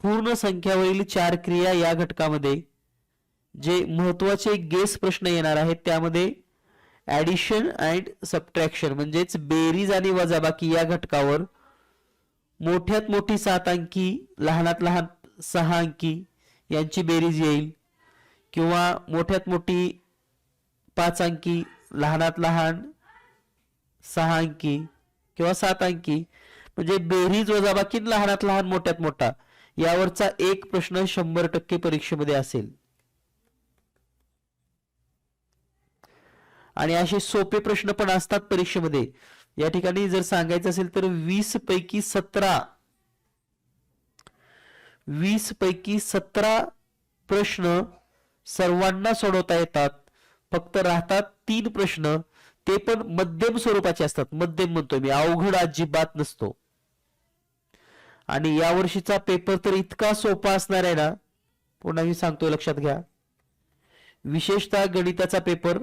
पूर्ण संख्यावरील चार क्रिया या घटकामध्ये जे महत्त्वाचे गेस प्रश्न येणार आहेत त्यामध्ये ऍडिशन अँड सबट्रॅक्शन म्हणजेच बेरीज आणि वजाबाकी या घटकावर मोठ्यात मोठी सात अंकी लहानात लहान सहा अंकी यांची बेरीज येईल. किंवा मोठ्यात मोठी पाच अंकी लहानात लहान सहा अंकी किंवा सात अंकी. म्हणजे बेरीज वजाबाकी लहानात लहान मोठ्यात मोठा. यावरचा एक प्रश्न शंभर टक्के परीक्षेमध्ये असेल. आणि असे सोपे प्रश्न पण असतात परीक्षेमध्ये. या ठिकाणी जर सांगायचं असेल तर वीस पैकी सतरा वीस पैकी सतरा प्रश्न सर्वांना सोडवता येतात. फक्त राहतात तीन प्रश्न ते पण मध्यम स्वरूपाचे असतात. मध्यम म्हणतो मी अवघड अजिबात नसतो. आणि या वर्षीचा पेपर तर इतका सोपा असणार आहे ना पुन्हा मी सांगतो लक्षात घ्या. विशेषतः गणिताचा पेपर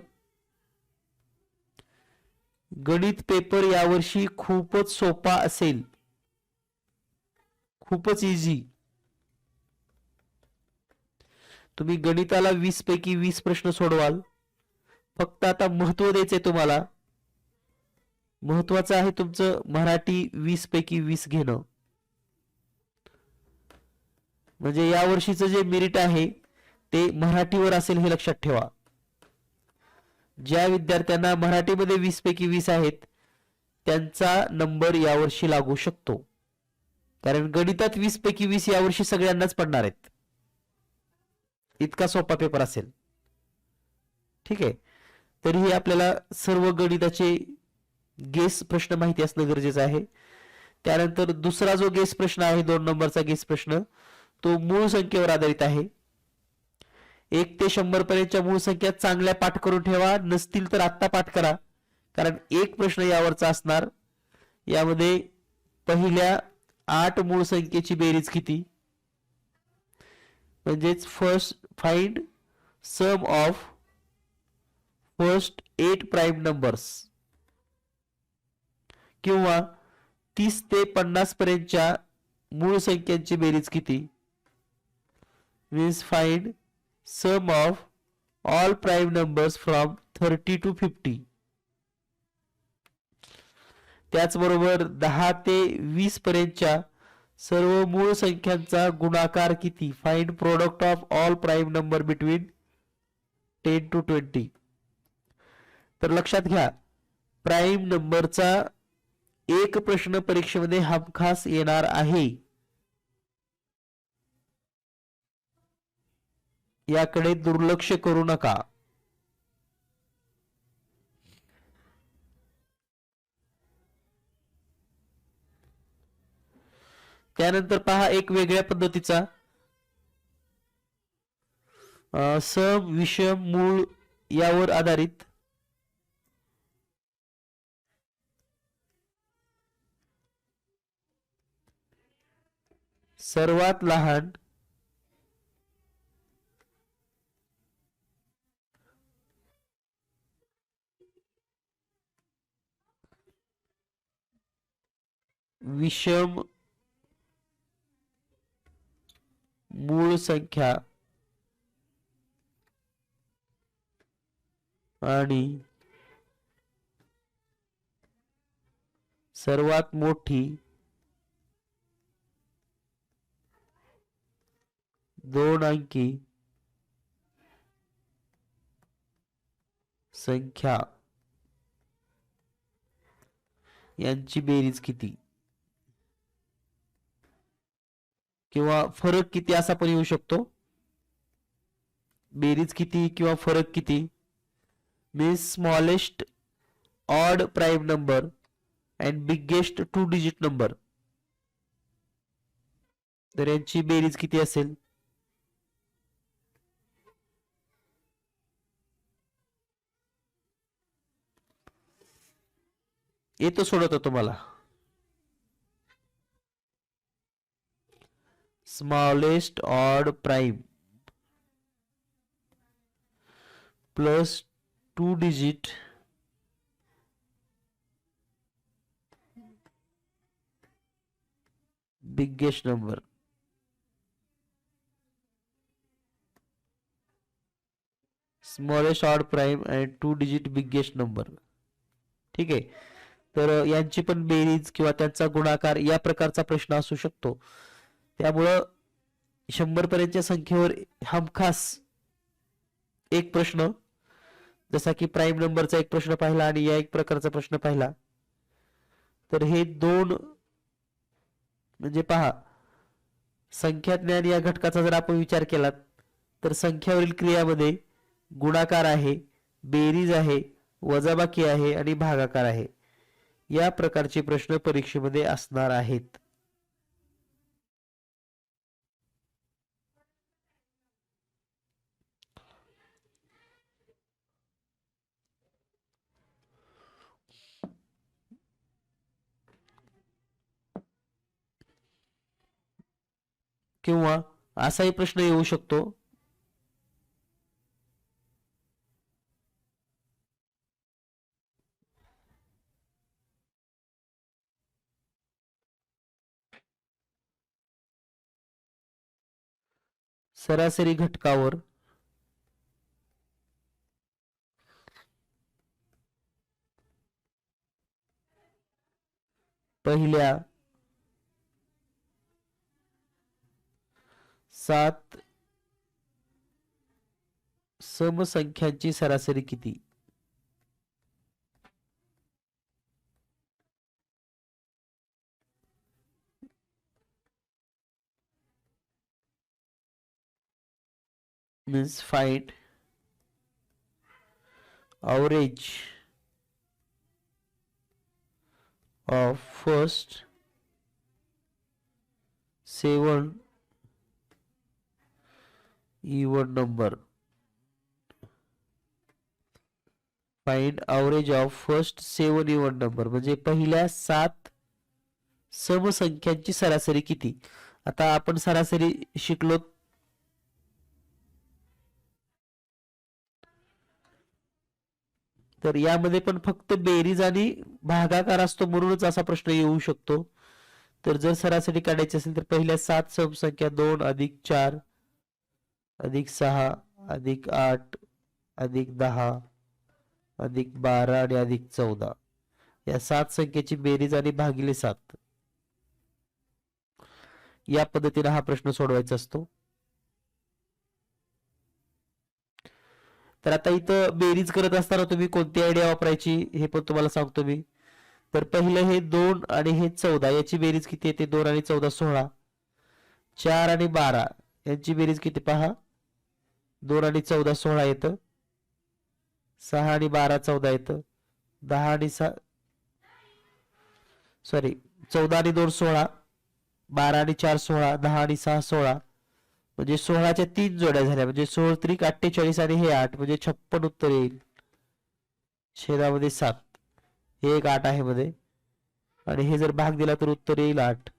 गणित पेपर यावर्षी खूपच सोपा असेल. खूपच इझी तुम्ही गणिताला वीस पैकी वीस प्रश्न सोडवाल. फक्त आता महत्त्व द्यायचंय तुम्हाला. महत्वाचं आहे तुमचं मराठी वीस पैकी वीस घेणं. म्हणजे या वर्षीचं जे मेरिट आहे ते मराठीवर असेल हे लक्षात ठेवा. ज्या विद्यार्थ्यांना मराठीमध्ये वीस पैकी वीस आहेत त्यांचा नंबर यावर्षी लागू शकतो. कारण गणितात वीस पैकी वीस यावर्षी सगळ्यांनाच पडणार आहेत. इतका सोपा पेपर असेल. ठीक आहे. तरीही आपल्याला सर्व गणिताचे गेस प्रश्न माहिती असणं गरजेचं आहे. त्यानंतर दुसरा जो गेस प्रश्न आहे दोन नंबरचा गेस प्रश्न तो मूळ संख्येवर आधारित आहे. एक ते शंभर पर्यंतच्या मूळ संख्या चांगल्या पाठ करून ठेवा नसतील तर आत्ता पाठ करा. कारण एक प्रश्न यावरचा असणार. यामध्ये पहिल्या आठ मूळ संख्येची बेरीज किती? म्हणजेच first find sum of first eight prime numbers किंवा तीस ते पन्नास पर्यंतच्या मूळ संख्यांची बेरीज किती? Means find sum of all prime numbers from thirty to fifty त्याचबरोबर दहा ते वीस पर्यंतच्या सर्व मूळ संख्यांचा गुणाकार किती? Find product of all prime number between ten to twenty तर लक्षात घ्या प्राईम नंबरचा एक प्रश्न परीक्षेमध्ये हमखास येणार आहे. याकडे दुर्लक्ष करू नका. त्यानंतर पहा एक वेगळ्या पद्धतीचा. सम विषम मूळ यावर आधारित. सर्वात लहान विषम मूळ संख्या आणि सर्वात मोठी दोन अंकी संख्या यांची बेरीज किती? किंवा फरक किती असा पण येऊ शकतो. बेरीज किती किंवा फरक किती. मी smallest odd prime number and biggest two digit number तर यांची बेरीज किती असेल? येतो सोडवतो तुम्हाला. smallest odd prime plus two digit biggest number smallest odd prime and two digit biggest number ठीक है तर यांची पण बेरीज किंवा त्यांचा गुणाकार या प्रकारचा प्रश्न असू शकतो त्यामुळं शंभर पर्यंतच्या संख्येवर हमखास एक प्रश्न जसा की प्राईम नंबरचा एक प्रश्न पाहिला आणि या एक प्रकारचा प्रश्न पाहिला. तर हे दोन म्हणजे पहा संख्या ज्ञान या घटकाचा जर आपण विचार केला तर संख्यावरील क्रियामध्ये गुणाकार आहे बेरीज आहे वजाबाकी आहे आणि भागाकार आहे. या प्रकारचे प्रश्न परीक्षेमध्ये असणार आहेत. किंवा असाही प्रश्न येऊ शकतो. सरासरी घटकावर पहिल्या सात समसंख्यांची सरासरी किती? Means find average of first seven even number find average of first seven even number म्हणजे पहिल्या सात समसंख्यांची सरासरी किती? आता आपण सरासरी शिकलो. तर यामध्ये पण फक्त बेरीज आणि भागाकार असतो म्हणूनच असा प्रश्न येऊ शकतो. तर जर सरासरी काढायची असेल तर पहिल्या सात समसंख्या दोन अधिक चार अधिक सहा अधिक आठ अधिक दहा अधिक बारा आणि अधिक चौदा. या सात संख्येची बेरीज आणि भागिले सात. या पद्धतीने हा प्रश्न सोडवायचा असतो. तर आता इथं बेरीज करत असताना तुम्ही कोणती आयडिया वापरायची हे पण तुम्हाला सांगतो मी. तर पहिलं हे दोन आणि हे चौदा याची बेरीज किती येते दोन आणि चौदा सोळा. चार आणि बारा यांची बेरीज किती पहा? दोन आणि चौदा सोळा येतं. सहा आणि बारा चौदा येतं. दहा आणि सहा सॉरी चौदा आणि दोन सोळा. बारा आणि चार सोळा. दहा आणि सहा सोळा. म्हणजे सोळाच्या तीन जोड्या झाल्या. म्हणजे सोळ त्रिक अठ्ठेचाळीस आणि हे आठ. म्हणजे छप्पन उत्तर येईल. छेदामध्ये सात. हे एक आठ आहे मध्ये. आणि हे जर भाग दिला तर उत्तर येईल आठ.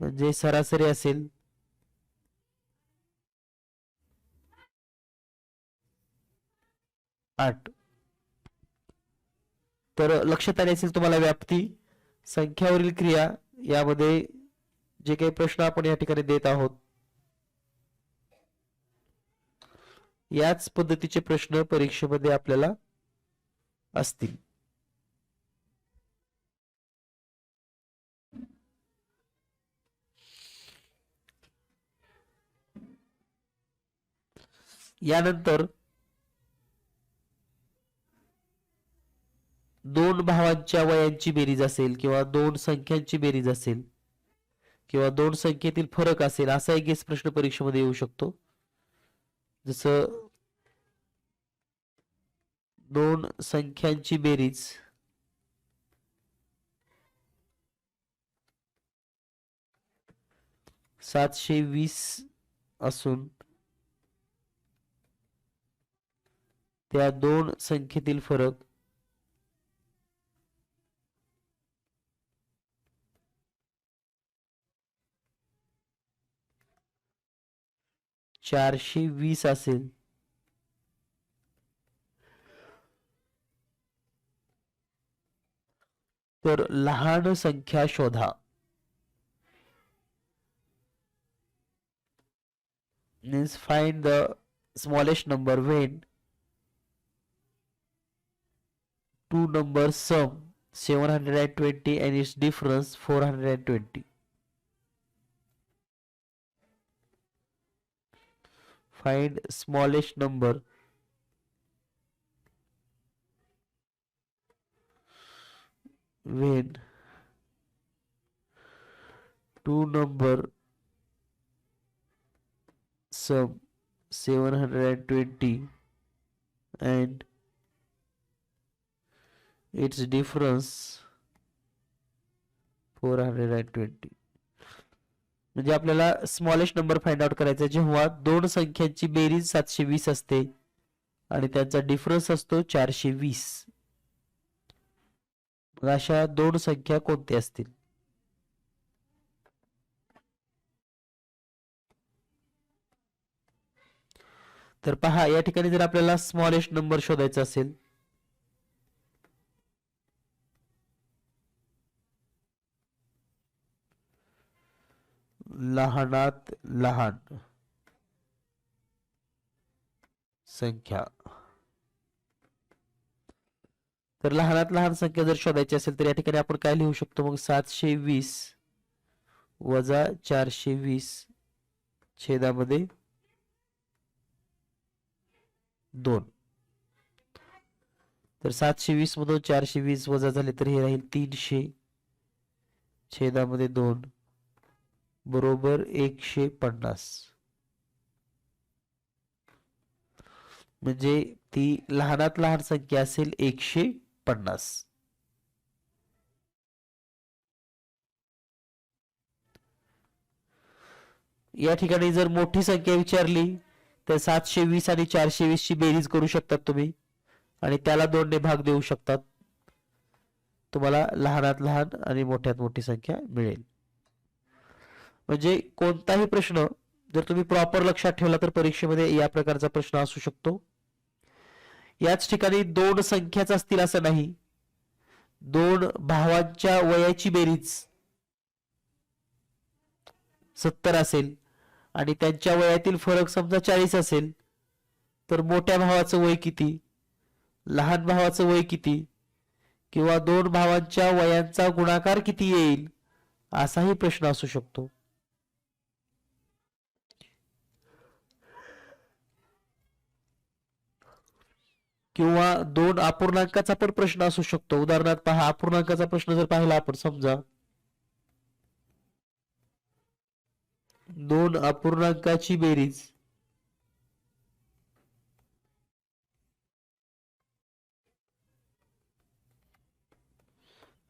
म्हणजे सरासरी असेल आठ. तर लक्षात आले असेल तुम्हाला व्याप्ती संख्यावरील क्रिया यामध्ये जे काही प्रश्न आपण या ठिकाणी देत आहोत याच पद्धतीचे प्रश्न परीक्षेमध्ये आपल्याला असतील. यानंतर दोन भावांच्या वयांची बेरीज असेल किंवा दोन संख्यांची बेरीज असेल किंवा दोन संख्येतील फरक असेल असा एक गेस प्रश्न परीक्षेमध्ये येऊ शकतो. जसं दोन संख्यांची बेरीज सातशे वीस असून त्या दोन संख्येतील फरक चारशे वीस असेल. तर लहान संख्या शोधा. Means find the smallest number when two number sum seven hundred and twenty and its difference four hundred and twenty find smallest number. When two number sum 720 and its difference 420 म्हणजे आपल्याला स्मॉलेस्ट नंबर फाइंड आउट करायचा जेव्हा दोन संख्यांची बेरीज सातशे वीस असते आणि त्यांचा डिफरन्स असतो चारशे वीस. मग अशा दोन संख्या कोणत्या असतील? तर पहा या ठिकाणी जर आपल्याला स्मॉलेस्ट नंबर शोधायचा असेल लहानात लहान. संख्या. तर लहानात लहान संख्या जर शोधायची असेल तर या ठिकाणी आपण काय लिहू शकतो? मग सातशे वीस वजा चारशे वीस छेदामध्ये दोन. तर सातशे वीस मधून चारशे वीस वजा झाले तर हे राहील तीनशे छेदामध्ये दोन. बरोबर एकशे पन्नास. म्हणजे ती लहानात लहान संख्या असेल एकशे पन्नास. या ठिकाणी जर मोठी संख्या विचारली तर सातशे वीस आणि चारशे वीस ची बेरीज करू शकतात तुम्ही. आणि त्याला दोनने भाग देऊ शकतात. तुम्हाला लहानात लहान आणि मोठ्यात मोठी संख्या मिळेल. म्हणजे कोणताही प्रश्न जर तुम्ही प्रॉपर लक्षात ठेवला तर परीक्षेमध्ये या प्रकारचा प्रश्न असू शकतो. याच ठिकाणी दोन संख्याच असतील असं नाही. दोन भावांच्या वयाची बेरीज सत्तर असेल आणि त्यांच्या वयातील फरक समजा चाळीस असेल तर मोठ्या भावाचं वय किती लहान भावाचं वय किती किंवा दोन भावांच्या वयांचा गुणाकार किती येईल असाही प्रश्न असू शकतो. किंवा दोन अपूर्णांकाचा पण प्रश्न असू शकतो. उदाहरणार्थ पहा अपूर्णांकाचा प्रश्न जर पाहिला आपण समजा. दोन अपूर्णांकाची बेरीज.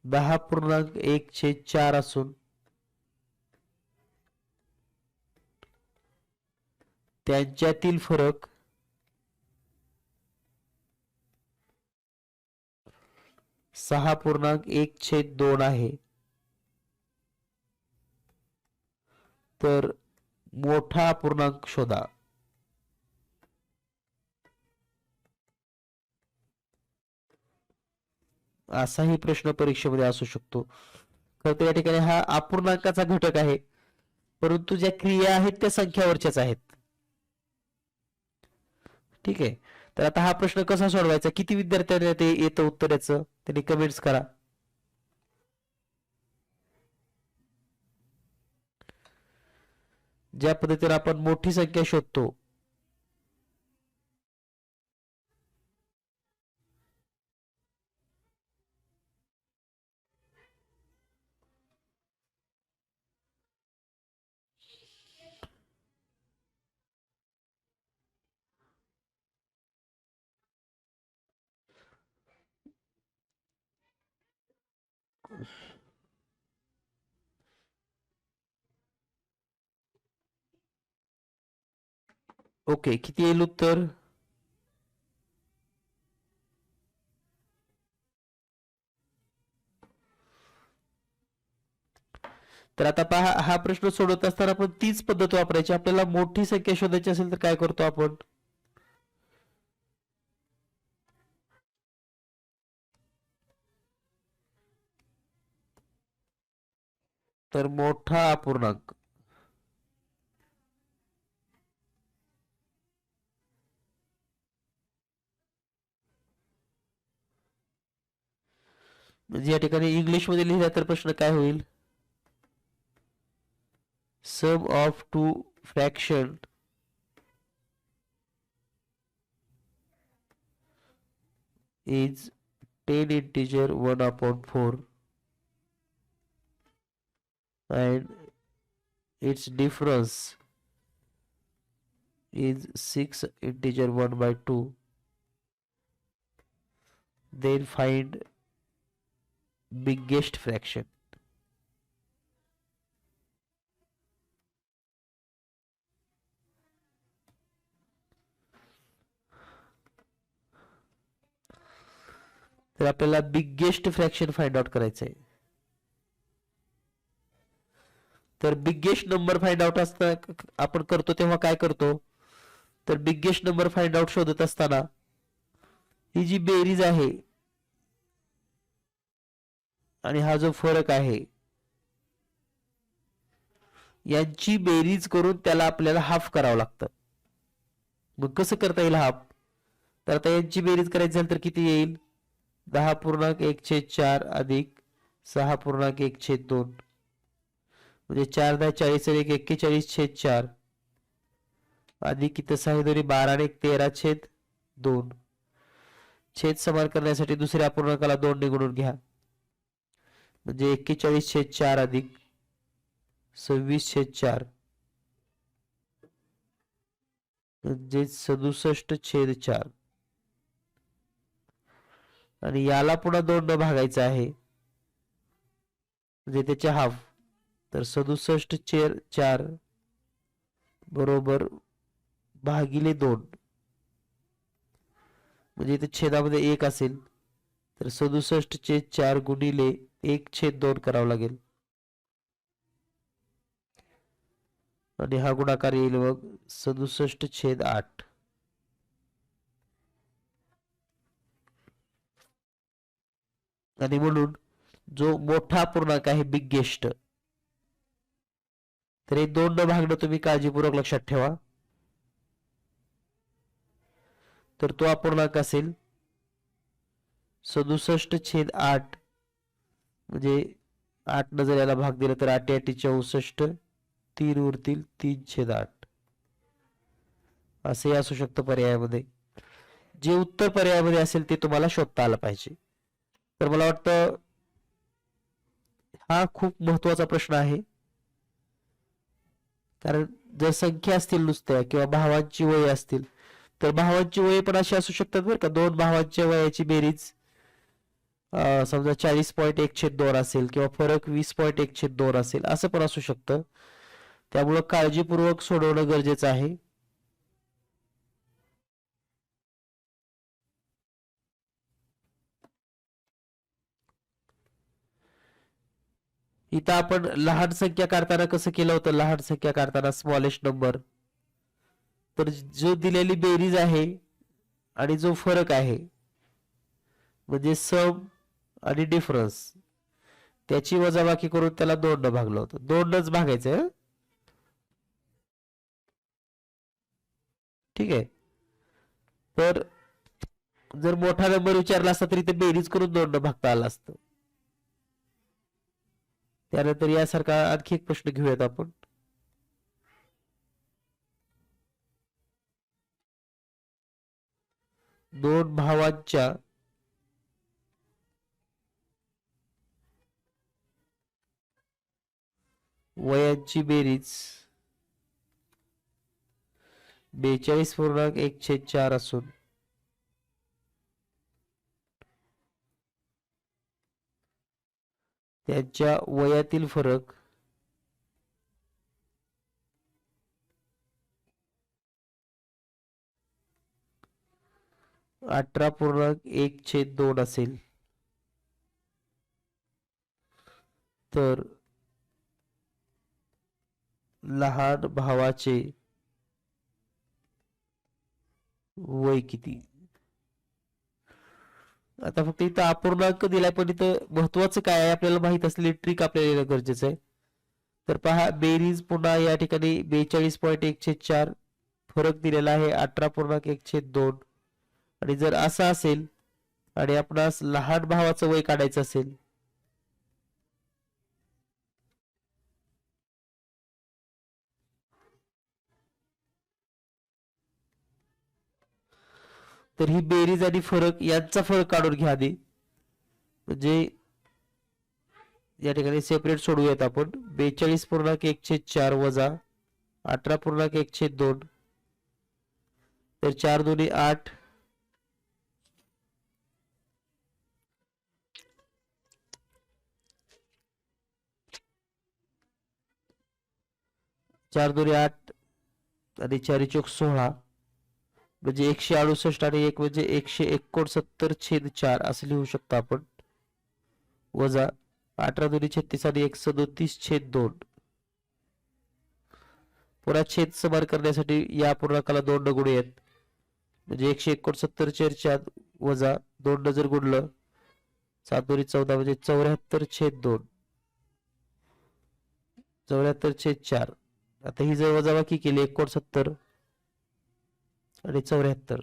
दहा पूर्णांक एक छेद चार असून त्यांच्यातील फरक सहा पूर्णांक एक छेद दोन आहे. तर मोठा पूर्णांक शोधा. असाही प्रश्न परीक्षेमध्ये असू शकतो. खर तर या ठिकाणी हा अपूर्णांकाचा घटक आहे. परंतु ज्या क्रिया आहेत त्या संख्यावरच्याच आहेत. ठीक आहे. तर आता हा प्रश्न कसा सोडवायचा? किती विद्यार्थ्यांना ते येतं उत्तर याचं त्यांनी कमेंट्स करा. ज्या पद्धतीने आपण मोठी संख्या शोधतो ओके किती येईल उत्तर? तर आता पहा हा प्रश्न सोडवत असताना आपण तीच पद्धत वापरायची. आपल्याला मोठी संख्या शोधायची असेल तर काय करतो आपण? तर मोठा अपूर्णांक. म्हणजे या ठिकाणी इंग्लिशमध्ये लिहिला तर प्रश्न काय होईल sum of two fraction is ten integer one upon four and its difference is six integer one by two then find biggest fraction. तर आपल्याला बिगेस्ट फ्रॅक्शन फाइंड आउट करायचं आहे तर बिगेस्ट नंबर फाइंड आउट असता आपण करतो तेव्हा काय करतो? तर बिगेस्ट नंबर फाइंड आउट शोधत असताना ही जी बेरीज आहे आणि हा जो फरक आहे यांची बेरीज करून त्याला आपल्याला हाफ करावं लागतं. मग कसं करता येईल हाफ? तर आता यांची बेरीज करायची झाली तर किती येईल? दहा पूर्णांक एक छेद चार अधिक सहा पूर्णांक एक छेद दोन. म्हणजे चार दहा चाळीस आणि एक एक्केचाळीस छेद चार. अधिक इथं सहा दोन्ही बारा आणि एक तेरा छेद दोन. छेद समान करण्यासाठी दुसऱ्या पूर्णांकाला दोन निघून घ्या. म्हणजे एक्केचाळीस छेद चार अधिक सव्वीस छेद चार. म्हणजे सदुसष्ट छेद चार. आणि याला पुन्हा दोन न भागायचं आहे. म्हणजे त्याचे हाफ तर सदुसष्ट चेर चार बरोबर भागिले दोन. म्हणजे इथे छेदामध्ये एक असेल तर सदुसष्ट छेद चार गुणिले एक छेद दोन करावं लागेल. आणि हा गुणाकार येईल मग सदुसष्ट छेद आठ. आणि म्हणून जो मोठा पूर्णांक आहे बिगेस्ट तर हे दोन न भागणं तुम्ही काळजीपूर्वक लक्षात ठेवा. तर तो अपूर्णांक असेल सदुसष्ट छेद आठ म्हणजे आठ न जर याला भाग दिला तर आठ आठी चौसष्ट तीन उरतील तीन छेद आठ. असंही असू शकतं पर्यायामध्ये. जे उत्तर पर्यायामध्ये असेल ते तुम्हाला शोधता आलं पाहिजे. तर मला वाटतं हा खूप महत्त्वाचा प्रश्न आहे. कारण जर संख्या असतील नुसत्या किंवा भावांची वय असतील तर भावांची वय पण अशी असू शकतात बरं का. दोन भावांच्या वयाची बेरीज समजा चाळीस पॉईंट एक छेद दोन असेल किंवा फरक वीस पॉईंट एक छेद दोन असेल असं पण असू शकतं. त्यामुळं काळजीपूर्वक सोडवणं गरजेचं आहे. इथं आपण लहान संख्या काढताना कसं केलं होतं? लहान संख्या काढताना स्मॉलेस्ट नंबर तर जो दिलेली बेरीज आहे आणि जो फरक आहे म्हणजे सम आणि डिफरन्स त्याची वजाबाकी करून त्याला दोन न भागलं होतं. दोनच भागायचं ठीक आहे. तर जर मोठा नंबर विचारला असता तरी ते बेरीज करून दोन न भागता आलं असतं. त्यानंतर यासारखा आणखी एक प्रश्न घेऊयात आपण. दोन भावांच्या वयांची बेरीज. बेचाळीस पूर्णांक एक छेद चार असून. त्यांच्या वयातील फरक. अठरा पूर्णांक एक छेद दोन असेल. तर लहान भावाचे वय किती? आता फक्त इथं अपूर्णांक दिलाय पण इथं महत्वाचं काय आहे? आपल्याला माहीत असलेली ट्रिक आपल्याला येणं गरजेचं आहे. तर पहा बेरीज पुन्हा या ठिकाणी बेचाळीस पॉईंट एकशे चार फरक दिलेला आहे. अठरा पूर्णांक एकशे दोन. आणि जर असं असेल आणि आपणास लहान भावाचं वय काढायचं असेल तर ही बेरीज आणि फरक यांचा फरक काढून घ्या आधी. म्हणजे या ठिकाणी सेपरेट सोडूयात आपण. बेचाळीस पूर्णांक एकशे चार वजा अठरा पूर्णांक एकशे दोन. तर चार दोन्ही आठ. चार दोन्ही आठ आणि चारी चौक सोळा. म्हणजे एकशे अडुसष्ट आणि एक म्हणजे एकशे एकोणसत्तर छेद चार असं लिहू शकतो आपण. वजा अठरा दोन्ही छत्तीस आणि एक सदोतीस छेद दोन. पुन्हा छेद समान करण्यासाठी या पूर्णांकाला दोन न आहेत. म्हणजे एकशे एकोणसत्तर छेद चार वजा दोन न जर गुणलं सात दोन्ही चौदा म्हणजे चौऱ्याहत्तर छेद दोन. चौऱ्याहत्तर छेद चार. आता ही जर वजाबाकी केली एकोणसत्तर आणि चौऱ्याहत्तर.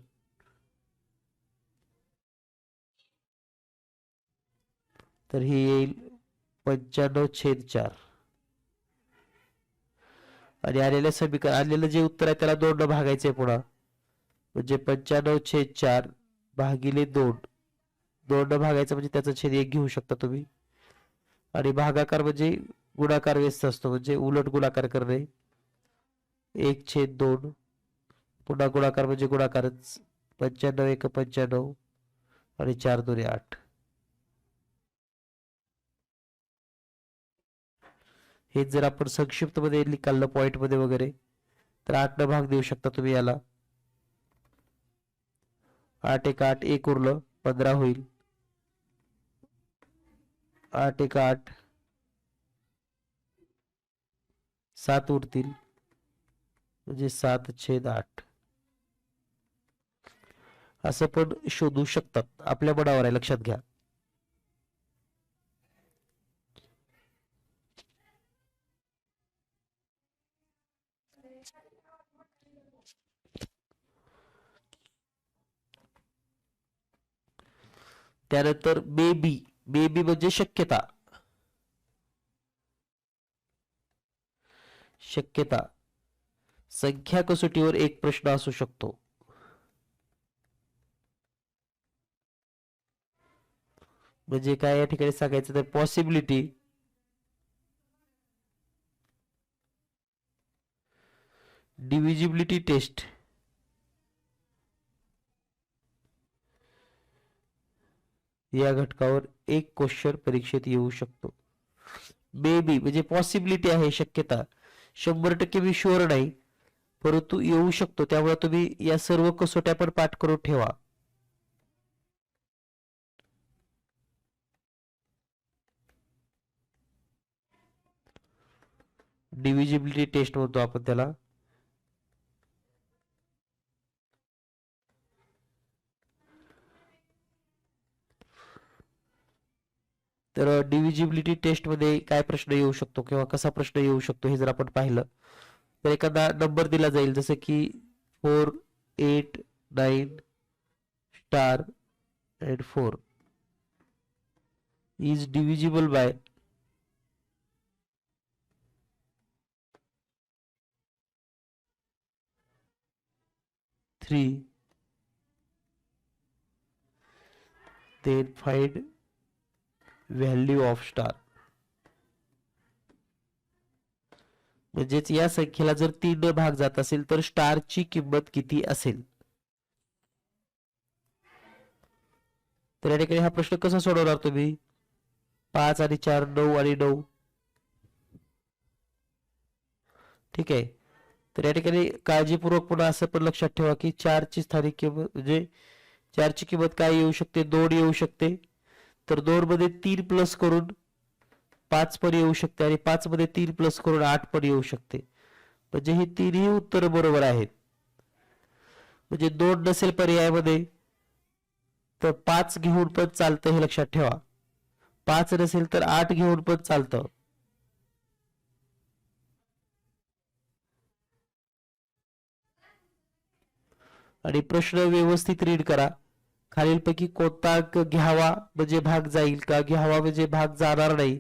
तर ही येईल पंच्याण्णव छेद चार. आणि आलेल्या समीकरण आलेलं जे उत्तर आहे त्याला दोन न भागायचंय पुन्हा. म्हणजे पंच्याण्णव छेद चार भागिले दोन. दोन न भागायचं म्हणजे त्याचा छेद एक घेऊ शकता तुम्ही. आणि भागाकार म्हणजे गुणाकार व्यस्त असतो म्हणजे उलट गुणाकार करणे. एक छेद दोन. पुन्हा गुणाकार म्हणजे गुणाकारच पंच्याण्णव एक पंच्याण्णव आणि चार दोन्ही आठ. हे जर आपण संक्षिप्त मध्ये निकाललं पॉइंटमध्ये वगैरे तर आठ न भाग देऊ शकता तुम्ही याला. आठ एक आठ एक उरलं पंधरा होईल. आठ एक आठ सात उरतील. म्हणजे सात छेद आठ. असं पण शोधू शकतात. आपल्या बडावर आहे लक्षात घ्या. त्यानंतर बेबी बेबी म्हणजे शक्यता. शक्यता. संख्या कसोटीवर एक प्रश्न असू शकतो. म्हणजे काय या ठिकाणी सांगायचं तर पॉसिबिलिटी डिव्हिजिबिलिटी टेस्ट या घटकावर एक क्वेश्चन परीक्षेत येऊ शकतो. बेबी म्हणजे पॉसिबिलिटी आहे शक्यता. शंभर टक्के मी शुअर नाही. परंतु येऊ शकतो. त्यामुळे तुम्ही या सर्व कसोट्या पण पाठ करून ठेवा. डिव्हिजिबिलिटी टेस्ट म्हणतो आपण त्याला. तर डिव्हिजिबिलिटी टेस्टमध्ये काय प्रश्न येऊ शकतो किंवा कसा प्रश्न येऊ शकतो हे जर आपण पाहिलं तर एखादा नंबर दिला जाईल. जसं की four eight nine star and four is divisible by three then find value of star म्हणजेच या संख्येला जर तीन भाग जात असेल तर स्टारची किंमत किती असेल? तर या ठिकाणी हा प्रश्न कसा सोडवणार तुम्ही? पाच आणि चार नऊ आणि नऊ. ठीक आहे. तर या ठिकाणी काळजीपूर्वक पुन्हा असं पण लक्षात ठेवा की चारची स्थानिक किंमत म्हणजे चारची किंमत काय येऊ शकते? दोन येऊ शकते. तर दोनमध्ये तीन प्लस करून पाच पण येऊ शकते आणि पाच मध्ये तीन प्लस करून आठ पण येऊ शकते. म्हणजे ही तिन्ही उत्तर बरोबर आहेत. म्हणजे दोन नसेल पर्यायामध्ये तर पाच घेऊन पण चालतं हे लक्षात ठेवा. पाच नसेल तर आठ घेऊन पण चालतं. आणि प्रश्न व्यवस्थित रीड करा. खालीलपैकी कोणता घ्यावा म्हणजे भाग जाईल का? घ्यावा म्हणजे भाग जाणार नाही.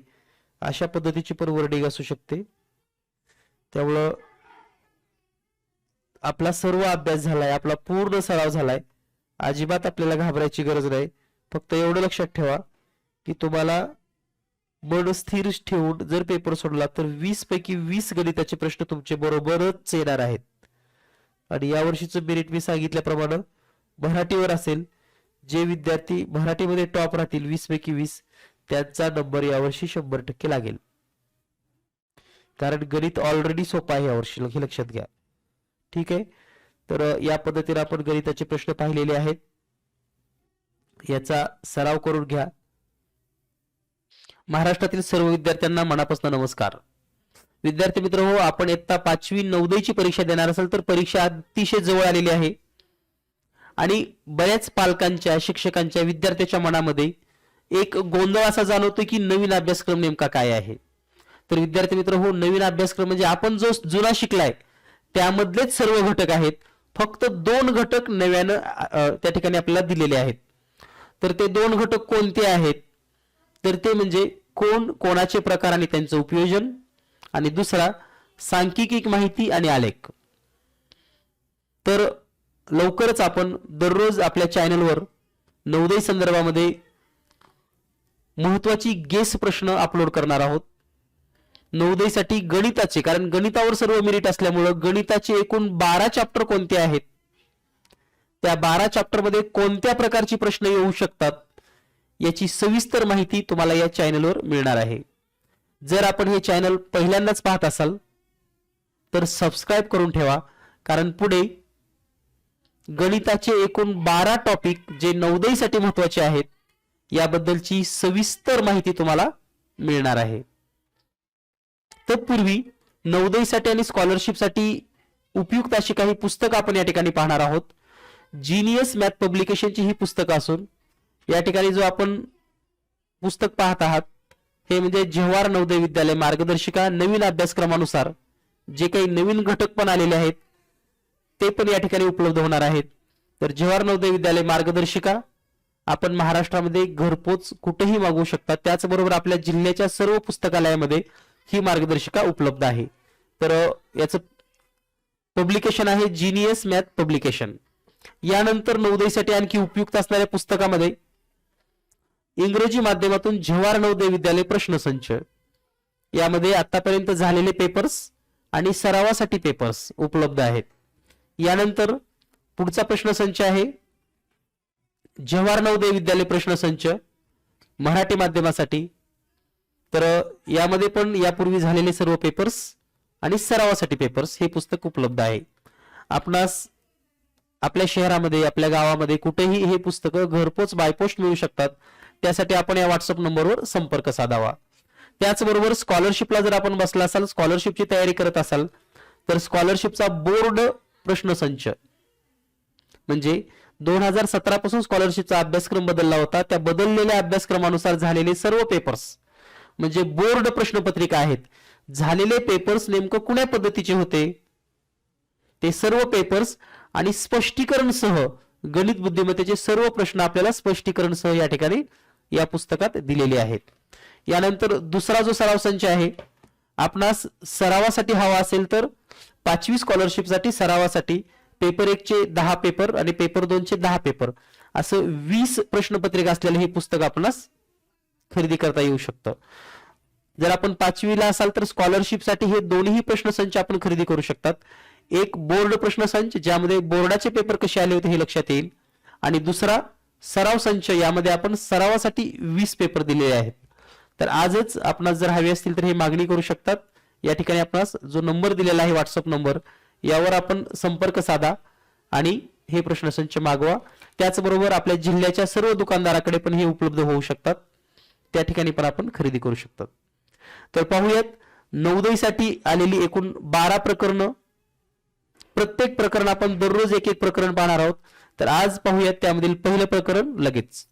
अशा पद्धतीची पण वर्डिंग असू शकते. त्यामुळं आपला सर्व अभ्यास झालाय आपला पूर्ण सराव झालाय. अजिबात आपल्याला घाबरायची गरज नाही. फक्त एवढं लक्षात ठेवा की तुम्हाला मन स्थिर ठेवून जर पेपर सोडला तर वीस पैकी वीस गणिताचे प्रश्न तुमचे बरोबरच येणार आहेत. आणि यावर्षीचं मेरिट मी सांगितल्याप्रमाणे मराठीवर असेल जे विद्यार्थी मराठीमध्ये टॉप राहतील वीस पैकी वीस त्यांचा नंबर यावर्षी शंभर टक्के लागेल. कारण गणित ऑलरेडी सोपं आहे यावर्षी हे लक्षात घ्या. ठीक आहे? तर या पद्धतीने आपण गणिताचे प्रश्न पाहिलेले आहेत. याचा सराव करून घ्या. महाराष्ट्रातील सर्व विद्यार्थ्यांना मनापासून नमस्कार. विद्यार्थी मित्र हो आपण इयत्ता पाचवी नवोदयची परीक्षा देणार असेल तर परीक्षा अतिशय जवळ आलेली आहे. आणि बऱ्याच पालकांच्या शिक्षकांच्या विद्यार्थ्याच्या मनामध्ये एक गोंधळ असा जाणवतो की नवीन अभ्यासक्रम नेमका काय आहे? तर विद्यार्थी मित्र हो नवीन अभ्यासक्रम म्हणजे आपण जो जुना शिकलाय त्यामधलेच सर्व घटक आहेत. फक्त दोन घटक नव्यानं त्या ठिकाणी आपल्याला दिलेले आहेत. तर ते दोन घटक कोणते आहेत? तर ते म्हणजे कोण कोणाचे प्रकार आणि त्यांचं उपयोजन? आणि दुसरा सांख्यिकी माहिती आणि आलेख. तर लवकरच आपण दररोज आपल्या चॅनलवर नवोदय संदर्भामध्ये महत्वाची गेस प्रश्न अपलोड करणार आहोत. नवोदयसाठी गणिताचे कारण गणितावर सर्व मेरिट असल्यामुळं गणिताचे एकूण बारा चॅप्टर कोणते आहेत? त्या बारा चॅप्टरमध्ये कोणत्या प्रकारची प्रश्न येऊ शकतात? याची सविस्तर माहिती तुम्हाला या चॅनलवर मिळणार आहे. जर आपण हे चॅनल पहिल्यांदाच पाहत असाल तर सबस्क्राईब करून ठेवा. कारण पुढे गणिताचे एकूण बारा टॉपिक जे नवदईसाठी महत्त्वाचे आहेत याबद्दलची सविस्तर माहिती तुम्हाला मिळणार आहे. तत्पूर्वी नवदईसाठी आणि स्कॉलरशिपसाठी उपयुक्त अशी काही पुस्तकं आपण या ठिकाणी पाहणार आहोत. जीनियस मॅथ पब्लिकेशनची ही पुस्तकं असून या ठिकाणी जो आपण पुस्तक पाहत आहात हे म्हणजे जव्हार नवोदय विद्यालय मार्गदर्शिका नवीन अभ्यासक्रमानुसार जे काही नवीन घटक पण आलेले आहेत ते पण या ठिकाणी उपलब्ध होणार आहेत. तर जव्हार नवोदय विद्यालय मार्गदर्शिका आपण महाराष्ट्रामध्ये घरपोच कुठेही मागवू शकता. त्याचबरोबर आपल्या जिल्ह्याच्या सर्व पुस्तकालयामध्ये ही मार्गदर्शिका उपलब्ध आहे. तर याचं पब्लिकेशन आहे जीनियस मॅथ पब्लिकेशन यानंतर नवोदयसाठी आणखी उपयुक्त असणाऱ्या पुस्तकामध्ये इंग्रजी माध्यमातून जवाहर नवोदय विद्यालय प्रश्नसंच. यामध्ये आतापर्यंत झालेले पेपर्स आणि सरावासाठी पेपर्स उपलब्ध आहेत. यानंतर पुढचा प्रश्नसंच आहे. जवाहर नवोदय विद्यालय प्रश्नसंच मराठी माध्यमासाठी. तर यामध्ये पण यापूर्वी झालेले सर्व पेपर्स आणि सरावासाठी पेपर्स हे पुस्तक उपलब्ध आहे. आपणास आपल्या शहरामध्ये आपल्या गावामध्ये कुठेही हे पुस्तकं घरपोच बायपोस्ट मिळू शकतात. त्यासाठी आपण या व्हॉट्सअप नंबरवर संपर्क साधावा. त्याचबरोबर स्कॉलरशिपला जर आपण बसला असाल स्कॉलरशिपची तयारी करत असाल तर स्कॉलरशिपचा बोर्ड प्रश्नसंच म्हणजे दोन हजार सतरा पासून स्कॉलरशिपचा अभ्यासक्रम बदलला होता. त्या बदललेल्या अभ्यासक्रमानुसार झालेले सर्व पेपर्स म्हणजे बोर्ड प्रश्नपत्रिका आहेत. झालेले पेपर्स नेमकं कुण्या पद्धतीचे होते? ते सर्व पेपर्स आणि स्पष्टीकरण सह गणित बुद्धिमत्तेचे सर्व प्रश्न आपल्याला स्पष्टीकरण सह या ठिकाणी या पुस्तकात दिलेले आहेत. यानंतर दुसरा जो सराव संच आहे आपणास सरावासाठी हवा असेल तर पाचवी स्कॉलरशिपसाठी सरावासाठी पेपर एकचे दहा पेपर आणि पेपर दोनचे दहा पेपर असं वीस प्रश्नपत्रिका असलेलं हे पुस्तक आपणास खरेदी करता येऊ शकतं. जर आपण पाचवीला असाल तर स्कॉलरशिपसाठी हे दोन्ही प्रश्नसंच आपण खरेदी करू शकतात. एक बोर्ड प्रश्नसंच ज्यामध्ये बोर्डाचे पेपर कसे आले होते हे लक्षात येईल. आणि दुसरा सराव संच यामध्ये आपण सरावासाठी वीस पेपर दिलेले आहेत. तर आजच आपणास जर हवे असतील तर हे मागणी करू शकतात. या ठिकाणी आपणास जो नंबर दिलेला आहे व्हॉट्सअप नंबर यावर आपण संपर्क साधा आणि हे प्रश्न संच मागवा. त्याचबरोबर आपल्या जिल्ह्याच्या सर्व दुकानदाराकडे पण हे उपलब्ध होऊ शकतात. त्या ठिकाणी पण आपण खरेदी करू शकतात. तर पाहूयात नवदईसाठी आलेली एकूण बारा प्रकरणं. प्रत्येक प्रकरण आपण दररोज एक एक प्रकरण पाहणार आहोत. तर आज पाहूयात त्यामधील पहिलं प्रकरण लगेच.